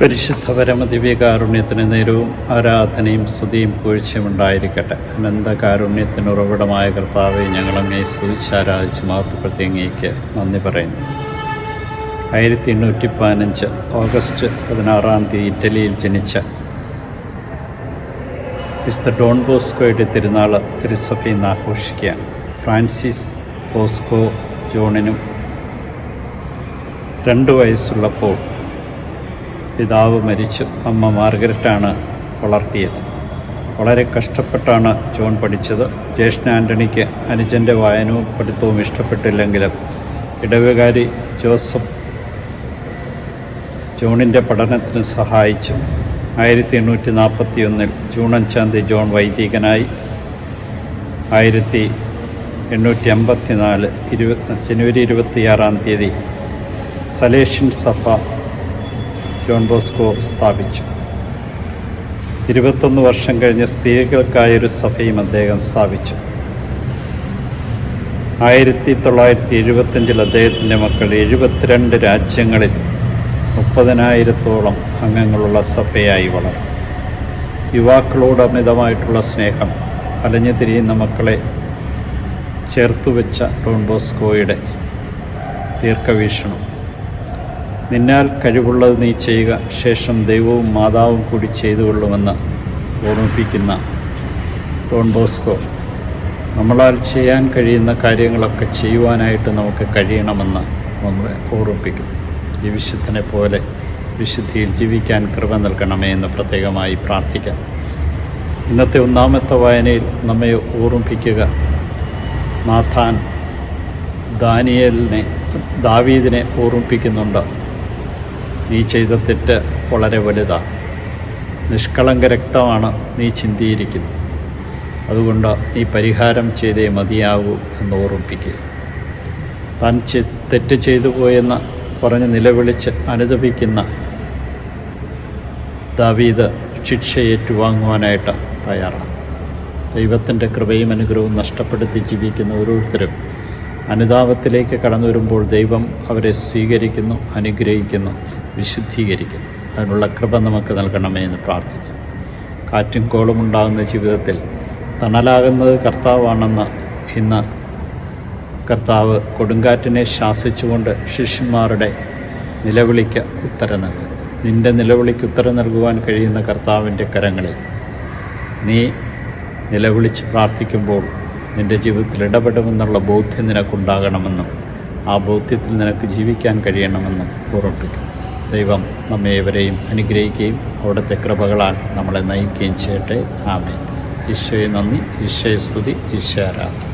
പരിശുദ്ധ പരമദിവ്യകാരുണ്യത്തിന് നേരവും ആരാധനയും സ്തുതിയും പൂഴ്ചയും ഉണ്ടായിരിക്കട്ടെ. അനന്തകാരുണ്യത്തിന് ഉറവിടമായ കർത്താവെ ഞങ്ങളങ്ങേ സ്തുതിച്ചാരാധിച്ച് മഹത്വപ്പെടുത്തി അങ്ങേക്ക് നന്ദി പറയുന്നു. ആയിരത്തി എണ്ണൂറ്റി പതിനഞ്ച് ഓഗസ്റ്റ് പതിനാറാം തീയതി ഇറ്റലിയിൽ ജനിച്ച മിസ്റ്റർ ഡോൺ ബോസ്കോയുടെ തിരുനാൾ തിരുസഭയിൽ നിന്ന് ആഘോഷിക്കുകയാണ്. ഫ്രാൻസിസ് ബോസ്കോ ജോണിനും രണ്ട് വയസ്സുള്ളപ്പോൾ പിതാവ് മരിച്ചു. അമ്മ മാർഗരറ്റാണ് വളർത്തിയത്. വളരെ കഷ്ടപ്പെട്ടാണ് ജോൺ പഠിച്ചത്. ജ്യേഷ്ഠ ആന്റണിക്ക് അനുജന്റെ വായനവും പഠിത്തവും ഇഷ്ടപ്പെട്ടില്ലെങ്കിലും ഇടവകാരി ജോസഫ് ജോണിന്റെ പഠനത്തിന് സഹായിച്ചു. ആയിരത്തി എണ്ണൂറ്റി നാൽപ്പത്തി ഒന്നിൽ ജൂൺ അഞ്ചാം തീയതി ജോൺ വൈദികനായി. ആയിരത്തി എണ്ണൂറ്റി അമ്പത്തി നാല് ഇരുപത്തി ജനുവരി ഇരുപത്തിയാറാം തീയതി സലേഷ്യൻ സഭ ജോൺ ബോസ്കോ സ്ഥാപിച്ചു. ഇരുപത്തൊന്ന് വർഷം കഴിഞ്ഞ് സ്ത്രീകൾക്കായൊരു സഭയും അദ്ദേഹം സ്ഥാപിച്ചു. ആയിരത്തി തൊള്ളായിരത്തി എഴുപത്തഞ്ചിൽ അദ്ദേഹത്തിന്റെ മക്കൾ എഴുപത്തിരണ്ട് രാജ്യങ്ങളിൽ മുപ്പതിനായിരത്തോളം അംഗങ്ങളുള്ള സഭയായി വളർന്നു. യുവാക്കളോട് അമിതമായിട്ടുള്ള സ്നേഹം അലഞ്ഞു തിരിയുന്ന മക്കളെ ചേർത്തുവെച്ച ഡോൺ ബോസ്കോയുടെ ദീർഘവീക്ഷണം. നിന്നാൽ കഴിവുള്ളത് നീ ചെയ്യുക. ശേഷം ദൈവവും മാതാവും കൂടി ചെയ്തു കൊള്ളുമെന്ന് ഓർമ്മിപ്പിക്കുന്ന ഡോൺ ബോസ്കോ നമ്മളാൽ ചെയ്യാൻ കഴിയുന്ന കാര്യങ്ങളൊക്കെ ചെയ്യുവാനായിട്ട് നമുക്ക് കഴിയണമെന്ന് നമ്മളെ ഓർമ്മിപ്പിക്കും. ഈ വിശുദ്ധനെ പോലെ വിശുദ്ധിയിൽ ജീവിക്കാൻ കൃപ നൽകണമേ എന്ന് പ്രത്യേകമായി പ്രാർത്ഥിക്കാം. ഇന്നത്തെ ഒന്നാമത്തെ വായനയിൽ നമ്മെ ഓർമ്മിപ്പിക്കുക. നാഥാൻ ദാനിയലിനെ ദാവീദിനെ ഓർമ്മിപ്പിക്കുന്നുണ്ട്. നീ ചെയ്ത തെറ്റ് വളരെ വലുതാണ് നിഷ്കളങ്ക രക്തമാണ് നീ ചിന്തിയിരിക്കുന്നത്. അതുകൊണ്ട് നീ പരിഹാരം ചെയ്തേ മതിയാകൂ എന്ന് ഓർമ്മിപ്പിക്കുക. താൻ തെറ്റ് ചെയ്തു പോയെന്ന് പറഞ്ഞ് നിലവിളിച്ച് അനുദപിക്കുന്ന ദാവീദ് ശിക്ഷ ഏറ്റുവാങ്ങുവാനായിട്ട് തയ്യാറാണ്. ദൈവത്തിന്റെ കൃപയും അനുഗ്രഹവും നഷ്ടപ്പെടുത്തി ജീവിക്കുന്ന ഓരോരുത്തരും അനുതാപത്തിലേക്ക് കടന്നു വരുമ്പോൾ ദൈവം അവരെ സ്വീകരിക്കുന്നു അനുഗ്രഹിക്കുന്നു വിശുദ്ധീകരിക്കുന്നു. അതിനുള്ള കൃപ നമുക്ക് നൽകണമേ എന്ന് പ്രാർത്ഥിക്കാം കാറ്റും കോളും ഉണ്ടാകുന്ന ജീവിതത്തിൽ തണലാകുന്നത് കർത്താവാണെന്ന് ഇന്ന് കർത്താവ് കൊടുങ്കാറ്റിനെ ശാസിച്ചുകൊണ്ട് ശിഷ്യന്മാരുടെ നിലവിളിക്ക് ഉത്തരം നൽകും നിന്റെ നിലവിളിക്ക് ഉത്തരം നൽകുവാൻ കഴിയുന്ന കർത്താവിന്റെ കരങ്ങളിൽ നീ നിലവിളിച്ച് പ്രാർത്ഥിക്കുമ്പോൾ നിന്റെ ജീവിതത്തിൽ ഇടപെടുമെന്നുള്ള ബോധ്യം നിനക്കുണ്ടാകണമെന്നും ആ ബോധ്യത്തിൽ നിനക്ക് ജീവിക്കാൻ കഴിയണമെന്നും ഓർമ്മിപ്പിക്കും ദൈവം നമ്മെ ഏവരെയും അനുഗ്രഹിക്കുകയും അവിടുത്തെ കൃപകളാൽ നമ്മളെ നയിക്കുകയും ചെയ്യട്ടെ. ആമേ ഈശോയെ നന്ദി. ഈശോയെ സ്തുതി. ഈശോ ആരാധന.